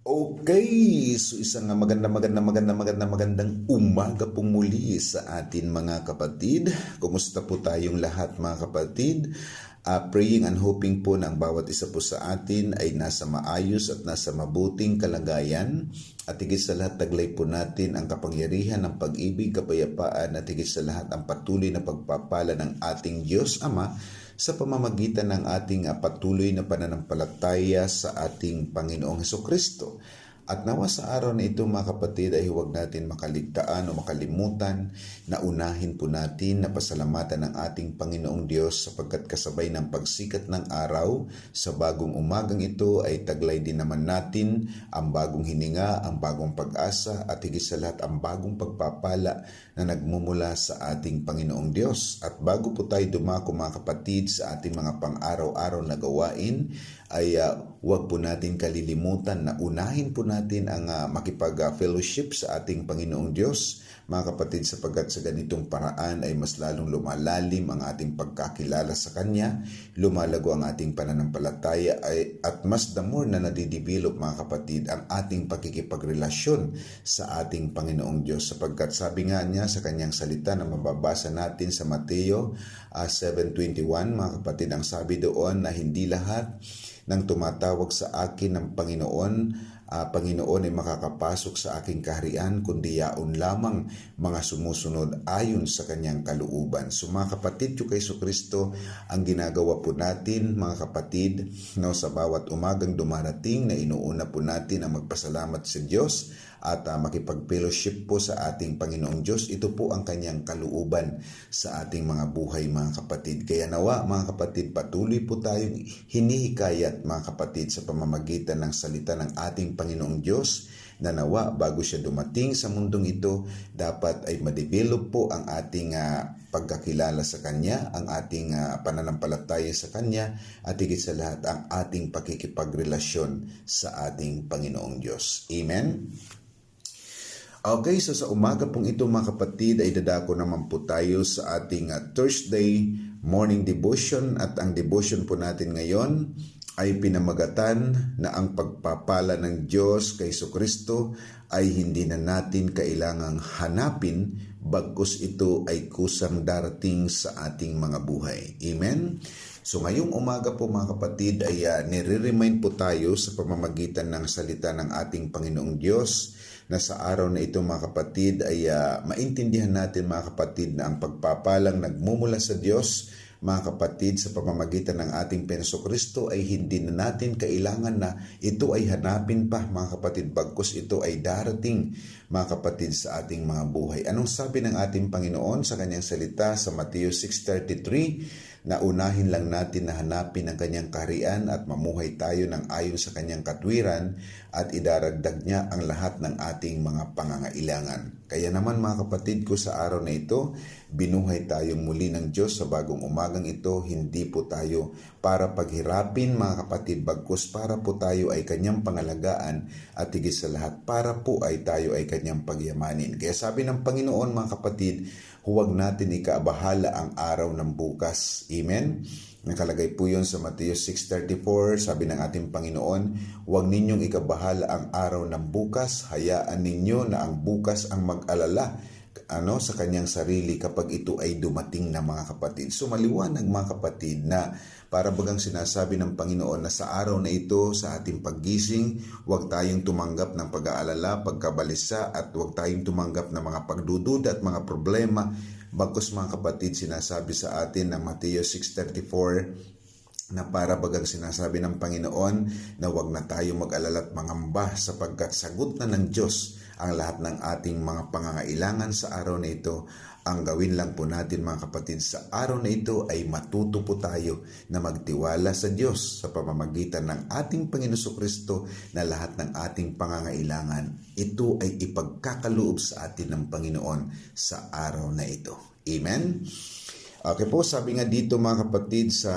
Okay, so isang maganda maganda maganda maganda magandang umaga po muli sa atin mga kapatid. Kumusta po tayong lahat mga kapatid? Uh, praying and hoping po ang bawat isa po sa atin ay nasa maayos at nasa mabuting kalagayan at higit sa lahat taglay po natin ang kapangyarihan ng pag-ibig, kapayapaan at higit sa lahat ang patuloy na pagpapala ng ating Diyos Ama sa pamamagitan ng ating ah, patuloy na pananampalataya sa ating Panginoong Heso Kristo. At nawa sa araw na ito mga kapatid ay huwag natin makaligtaan o makalimutan na unahin po natin na pasalamatan ng ating Panginoong Diyos sapagkat kasabay ng pagsikat ng araw sa bagong umagang ito ay taglay din naman natin ang bagong hininga, ang bagong pag-asa at higit sa lahat ang bagong pagpapala na nagmumula sa ating Panginoong Diyos. At bago po tayo dumako mga kapatid sa ating mga pang-araw-araw na gawain ay uh, huwag po natin kalilimutan na unahin po natin ang uh, makipag-fellowship sa ating Panginoong Diyos. Mga kapatid sapagkat sa ganitong paraan ay mas lalong lumalalim ang ating pagkakilala sa Kanya, lumalago ang ating pananampalataya ay, at mas the more na nadidevelop mga kapatid ang ating pakikipagrelasyon sa ating Panginoong Diyos. Sapagkat sabi nga niya sa Kanyang salita na mababasa natin sa Mateo uh, 7.21 mga kapatid ang sabi doon na hindi lahat ng tumatawag sa akin ng Panginoon uh, Panginoon ay makakapasok sa aking kaharian kundi yaon lamang mga sumusunod ayon sa kanyang kalooban. So mga kapatid, yung kay Kristo ang ginagawa po natin mga kapatid no, sa bawat umagang dumarating na inuuna po natin ang magpasalamat sa Diyos at uh, makipag-fellowship po sa ating Panginoong Diyos. Ito po ang kanyang kalooban sa ating mga buhay mga kapatid. Kaya nawa mga kapatid, patuloy po tayong hinihikayat mga kapatid sa pamamagitan ng salita ng ating Panginoong Diyos na nawa bago siya dumating sa mundong ito, dapat ay ma-develop po ang ating uh, pagkakilala sa Kanya, ang ating uh, pananampalataya sa Kanya, at higit sa lahat ang ating pakikipagrelasyon sa ating Panginoong Diyos. Amen? Okay, so sa umaga pong ito mga kapatid ay dadako naman po tayo sa ating uh, Thursday morning devotion at ang devotion po natin ngayon ay pinamagatan na ang pagpapala ng Diyos kay Kristo ay hindi na natin kailangang hanapin bagkus ito ay kusang darating sa ating mga buhay. Amen? So ngayong umaga po mga kapatid ay uh, nire-remind po tayo sa pamamagitan ng salita ng ating Panginoong Diyos na sa araw na ito mga kapatid ay uh, maintindihan natin mga kapatid na ang pagpapalang nagmumula sa Diyos mga kapatid, sa pamamagitan ng ating Penso Kristo ay hindi na natin kailangan na ito ay hanapin pa mga kapatid bagkus ito ay darating mga kapatid sa ating mga buhay. Anong sabi ng ating Panginoon sa kanyang salita sa Mateo 6.33? na unahin lang natin na hanapin ang kanyang kaharian at mamuhay tayo ng ayon sa kanyang katwiran at idaragdag niya ang lahat ng ating mga pangangailangan. Kaya naman mga kapatid ko sa araw na ito, binuhay tayong muli ng Diyos sa bagong umagang ito, hindi po tayo para paghirapin mga kapatid, bagkus para po tayo ay kanyang pangalagaan at higit sa lahat para po ay tayo ay kanyang pagyamanin. Kaya sabi ng Panginoon mga kapatid, huwag natin ikaabahala ang araw ng bukas. Amen? Nakalagay po yun sa Mateo 6.34, sabi ng ating Panginoon, huwag ninyong ikabahala ang araw ng bukas, hayaan ninyo na ang bukas ang mag-alala ano sa kanyang sarili kapag ito ay dumating na mga kapatid. So maliwanag mga kapatid na para bagang sinasabi ng Panginoon na sa araw na ito sa ating paggising, huwag tayong tumanggap ng pag-aalala, pagkabalisa at huwag tayong tumanggap ng mga pagdududa at mga problema. Bagkus mga kapatid, sinasabi sa atin ng Mateo 6.34 na para bagang sinasabi ng Panginoon na huwag na tayo mag-alala at mangamba sapagkat sagot na ng Diyos ang lahat ng ating mga pangangailangan sa araw na ito. Ang gawin lang po natin mga kapatid sa araw na ito ay matuto po tayo na magtiwala sa Diyos sa pamamagitan ng ating Panginoon Kristo na lahat ng ating pangangailangan. Ito ay ipagkakaloob sa atin ng Panginoon sa araw na ito. Amen? Okay po, sabi nga dito mga kapatid sa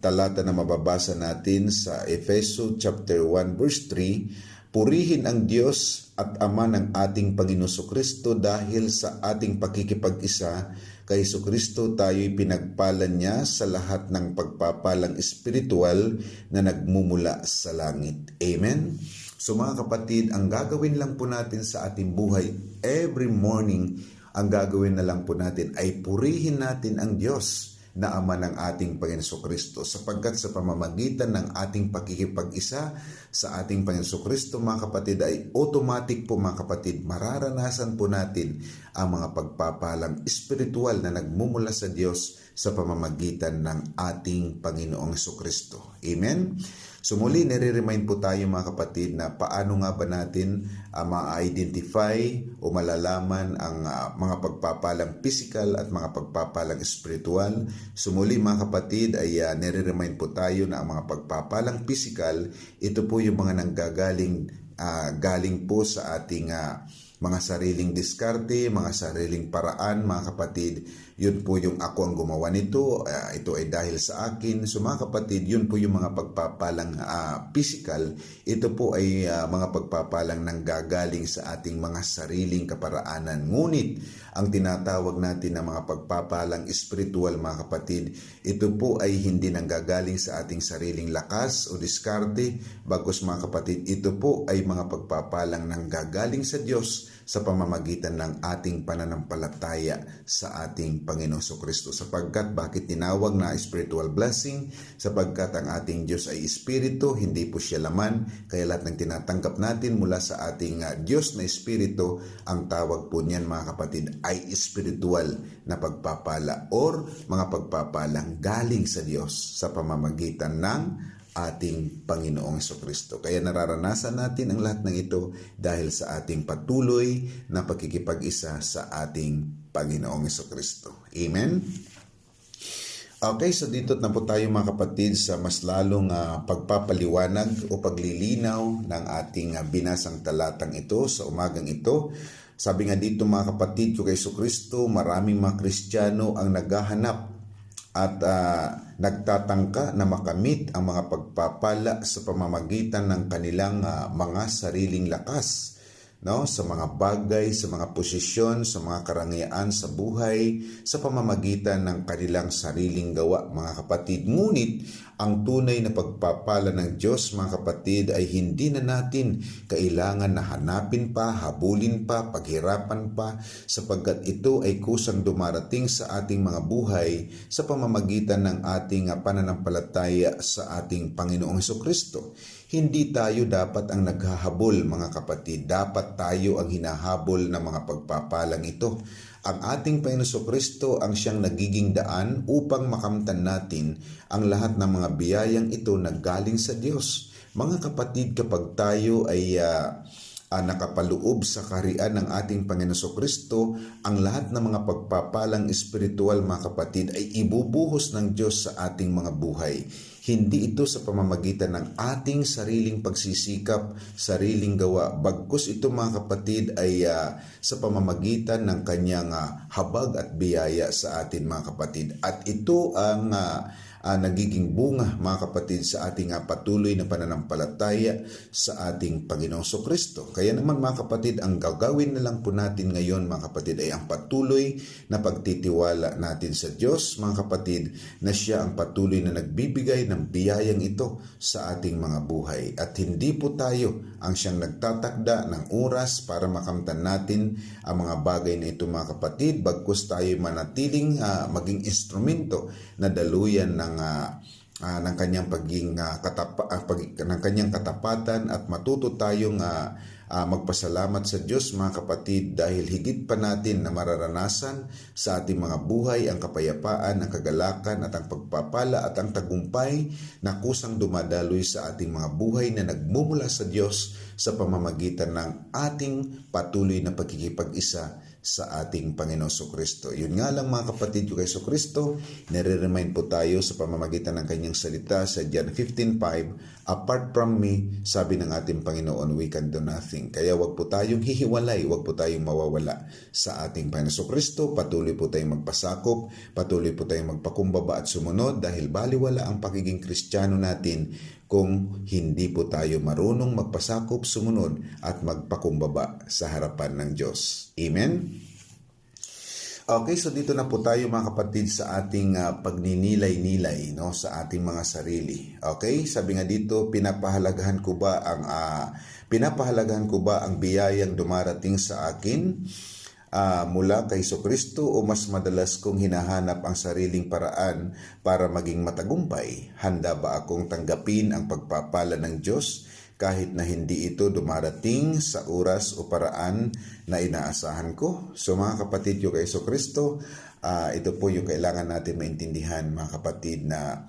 talata na mababasa natin sa Efeso chapter 1 verse 3, Purihin ang Diyos at Ama ng ating Panginoon Kristo dahil sa ating pakikipag-isa kay Kristo tayo'y pinagpalan niya sa lahat ng pagpapalang espiritual na nagmumula sa langit. Amen? So mga kapatid, ang gagawin lang po natin sa ating buhay every morning, ang gagawin na lang po natin ay purihin natin ang Diyos na Ama ng ating Panginoon Kristo sapagkat sa pamamagitan ng ating pakikipag-isa sa ating Panginoon Kristo mga kapatid ay automatic po mga kapatid mararanasan po natin ang mga pagpapalang espiritual na nagmumula sa Diyos sa pamamagitan ng ating Panginoong Kristo. Amen? So muli, nire-remind po tayo mga kapatid na paano nga ba natin uh, ma-identify o malalaman ang uh, mga pagpapalang physical at mga pagpapalang spiritual. So muli mga kapatid ay uh, nire-remind po tayo na ang mga pagpapalang physical, ito po yung mga nanggagaling uh, galing po sa ating uh, mga sariling diskarte, mga sariling paraan, mga kapatid, yun po yung ako ang gumawa nito, uh, ito ay dahil sa akin. So mga kapatid, yun po yung mga pagpapalang uh, physical. Ito po ay uh, mga pagpapalang nanggagaling sa ating mga sariling kaparaanan. Ngunit, ang tinatawag natin na mga pagpapalang spiritual mga kapatid, ito po ay hindi nanggagaling sa ating sariling lakas o diskarte. Bagos mga kapatid, ito po ay mga pagpapalang nanggagaling sa Diyos sa pamamagitan ng ating pananampalataya sa ating Panginoon Kristo. Sapagkat bakit tinawag na spiritual blessing? Sapagkat ang ating Diyos ay espiritu, hindi po siya laman. Kaya lahat ng tinatanggap natin mula sa ating uh, Diyos na espiritu, ang tawag po niyan mga kapatid ay spiritual na pagpapala or mga pagpapalang galing sa Diyos sa pamamagitan ng ating Panginoong Kristo. Kaya nararanasan natin ang lahat ng ito dahil sa ating patuloy na pagkikipag-isa sa ating Panginoong Kristo. Amen? Okay, so dito na po tayo mga kapatid sa mas lalong uh, pagpapaliwanag o paglilinaw ng ating uh, binasang talatang ito sa umagang ito. Sabi nga dito mga kapatid kay Kristo, maraming mga Kristiyano ang naghahanap at uh, nagtatangka na makamit ang mga pagpapala sa pamamagitan ng kanilang uh, mga sariling lakas no sa mga bagay, sa mga posisyon, sa mga karangyaan sa buhay sa pamamagitan ng kanilang sariling gawa mga kapatid. Ngunit ang tunay na pagpapala ng Diyos mga kapatid ay hindi na natin kailangan na hanapin pa, habulin pa, paghirapan pa sapagkat ito ay kusang dumarating sa ating mga buhay sa pamamagitan ng ating pananampalataya sa ating Panginoong Kristo. Hindi tayo dapat ang naghahabol mga kapatid. Dapat tayo ang hinahabol ng mga pagpapalang ito. Ang ating Panginoon Kristo ang siyang nagiging daan upang makamtan natin ang lahat ng mga biyayang ito na galing sa Diyos. Mga kapatid, kapag tayo ay uh, uh, nakapaloob sa karian ng ating Panginoon Kristo, ang lahat ng mga pagpapalang espiritual mga kapatid ay ibubuhos ng Diyos sa ating mga buhay. Hindi ito sa pamamagitan ng ating sariling pagsisikap, sariling gawa. Bagkus ito mga kapatid ay uh, sa pamamagitan ng kanyang uh, habag at biyaya sa atin mga kapatid. At ito ang uh, uh, nagiging bunga mga kapatid sa ating uh, patuloy na pananampalataya sa ating Panginoong Kristo. Kaya naman mga kapatid, ang gagawin na lang po natin ngayon mga kapatid ay ang patuloy na pagtitiwala natin sa Diyos mga kapatid na siya ang patuloy na nagbibigay ng biyayang ito sa ating mga buhay. At hindi po tayo ang siyang nagtatakda ng oras para makamtan natin ang mga bagay na ito mga kapatid bagkus tayo manatiling uh, maging instrumento na daluyan ng ng uh, uh, ng kanyang pagiging uh, katapa, uh, pag, ng kanyang katapatan at matuto tayong uh, uh, magpasalamat sa Diyos mga kapatid dahil higit pa natin na mararanasan sa ating mga buhay ang kapayapaan, ang kagalakan at ang pagpapala at ang tagumpay na kusang dumadaloy sa ating mga buhay na nagmumula sa Diyos sa pamamagitan ng ating patuloy na pagkikipag-isa sa ating Panginoon Kristo. Yun nga lang mga kapatid ko kay Kristo, nare-remind po tayo sa pamamagitan ng kanyang salita sa John 15.5, Apart from me, sabi ng ating Panginoon, we can do nothing. Kaya wag po tayong hihiwalay, wag po tayong mawawala sa ating Panginoon Kristo. Patuloy po tayong magpasakop, patuloy po tayong magpakumbaba at sumunod dahil baliwala ang pagiging kristyano natin kung hindi po tayo marunong magpasakop, sumunod at magpakumbaba sa harapan ng Diyos. Amen? Okay, so dito na po tayo mga kapatid sa ating ah, pagninilay-nilay no sa ating mga sarili. Okay? Sabi nga dito, pinapahalagahan ko ba ang ah, pinapahalagahan ko ba ang biyayang dumarating sa akin ah, mula kay Kristo o mas madalas kong hinahanap ang sariling paraan para maging matagumpay? Handa ba akong tanggapin ang pagpapala ng Diyos kahit na hindi ito dumarating sa oras o paraan na inaasahan ko. So mga kapatid yung kay Kristo, ah, ito po yung kailangan natin maintindihan mga kapatid na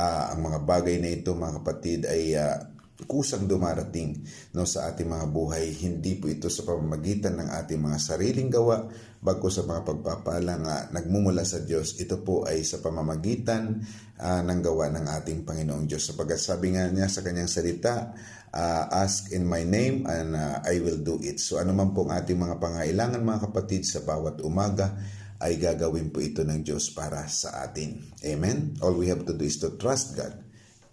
ah, ang mga bagay na ito mga kapatid ay ah, kusang dumarating no sa ating mga buhay hindi po ito sa pamamagitan ng ating mga sariling gawa bago sa mga pagpapala nga nagmumula sa Diyos ito po ay sa pamamagitan ah, ng gawa ng ating Panginoong Diyos sapagkat sabi nga niya sa kanyang salita ah, ask in my name and ah, I will do it so ano man pong ating mga pangailangan mga kapatid sa bawat umaga ay gagawin po ito ng Diyos para sa atin. Amen? All we have to do is to trust God.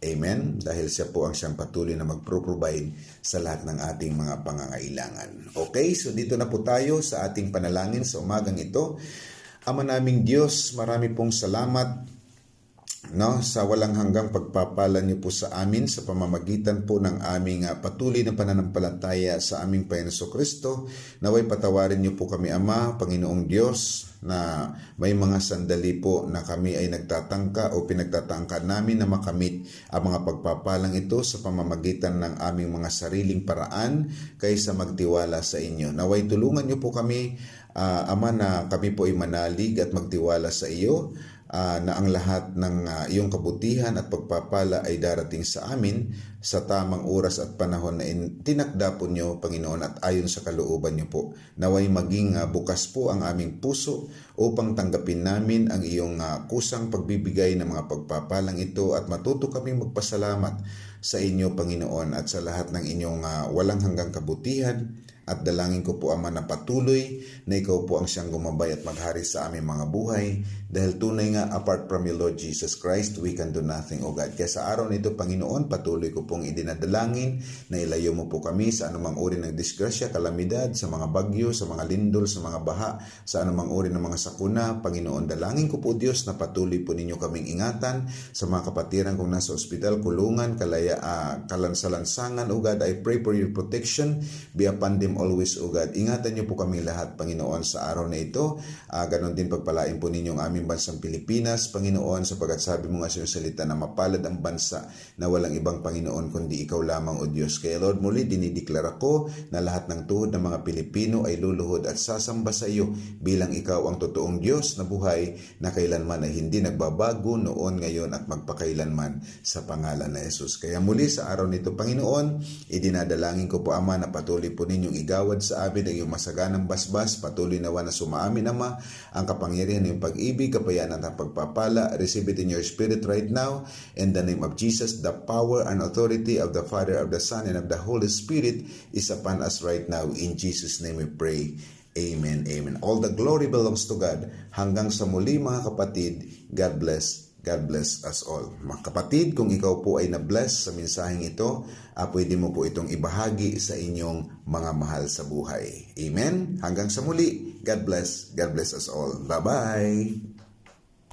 Amen? Dahil siya po ang siyang patuloy na magpro-provide sa lahat ng ating mga pangangailangan. Okay, so dito na po tayo sa ating panalangin sa umagang ito. Ama naming Diyos, marami pong salamat no? Sa walang hanggang pagpapala niyo po sa amin sa pamamagitan po ng aming ah, patuloy na pananampalataya sa aming Panginoon Kristo naway patawarin niyo po kami Ama Panginoong Diyos na may mga sandali po na kami ay nagtatangka o pinagtatangka namin na makamit ang mga pagpapalang ito sa pamamagitan ng aming mga sariling paraan kaysa magtiwala sa inyo. Naway tulungan niyo po kami ah, Ama na kami po ay manalig at magtiwala sa iyo ah, na ang lahat ng ah, iyong kabutihan at pagpapala ay darating sa amin sa tamang oras at panahon na in- tinakda po niyo, Panginoon, at ayon sa kalooban niyo po. Naway maging ah, bukas po ang aming puso upang tanggapin namin ang iyong ah, kusang pagbibigay ng mga pagpapalang ito at matuto kaming magpasalamat sa inyo, Panginoon, at sa lahat ng inyong ah, walang hanggang kabutihan at dalangin ko po Ama na patuloy na ikaw po ang siyang gumabay at maghari sa aming mga buhay dahil tunay nga apart from you Lord Jesus Christ we can do nothing O God. Kaya sa araw nito Panginoon patuloy ko pong idinadalangin na ilayo mo po kami sa anumang uri ng disgrasya, kalamidad, sa mga bagyo, sa mga lindol, sa mga baha, sa anumang uri ng mga sakuna. Panginoon dalangin ko po Diyos na patuloy po ninyo kaming ingatan sa mga kapatiran kung nasa ospital, kulungan, kalaya, ah, kalansalansangan O God. I pray for your protection be upon them always, O God. Ingatan niyo po kami lahat, Panginoon, sa araw na ito. Ah, ganon din pagpalain po ninyo ang aming bansang Pilipinas, Panginoon, sapagkat sabi mo nga sa salita na mapalad ang bansa na walang ibang Panginoon kundi ikaw lamang, O Diyos. Kaya Lord, muli dinideklara ko na lahat ng tuhod ng mga Pilipino ay luluhod at sasamba sa iyo bilang ikaw ang totoong Diyos na buhay na kailanman ay hindi nagbabago noon, ngayon at magpakailanman sa pangalan na Jesus. Kaya muli sa araw nito, Panginoon, idinadalangin ko po, Ama, na patuloy po ninyong igawad sa amin ang iyong masaganang basbas, patuloy nawa na sumaamin, Ama, ang kapangyarihan ng pag-ibig, kapayaan at pagpapala. Receive it in your spirit right now. In the name of Jesus, the power and authority of the Father, of the Son, and of the Holy Spirit is upon us right now. In Jesus' name we pray. Amen, amen. All the glory belongs to God. Hanggang sa muli mga kapatid, God bless. God bless us all. Mga kapatid, kung ikaw po ay na-bless sa mensaheng ito, ah, pwede mo po itong ibahagi sa inyong mga mahal sa buhay. Amen? Hanggang sa muli, God bless. God bless us all. Bye-bye!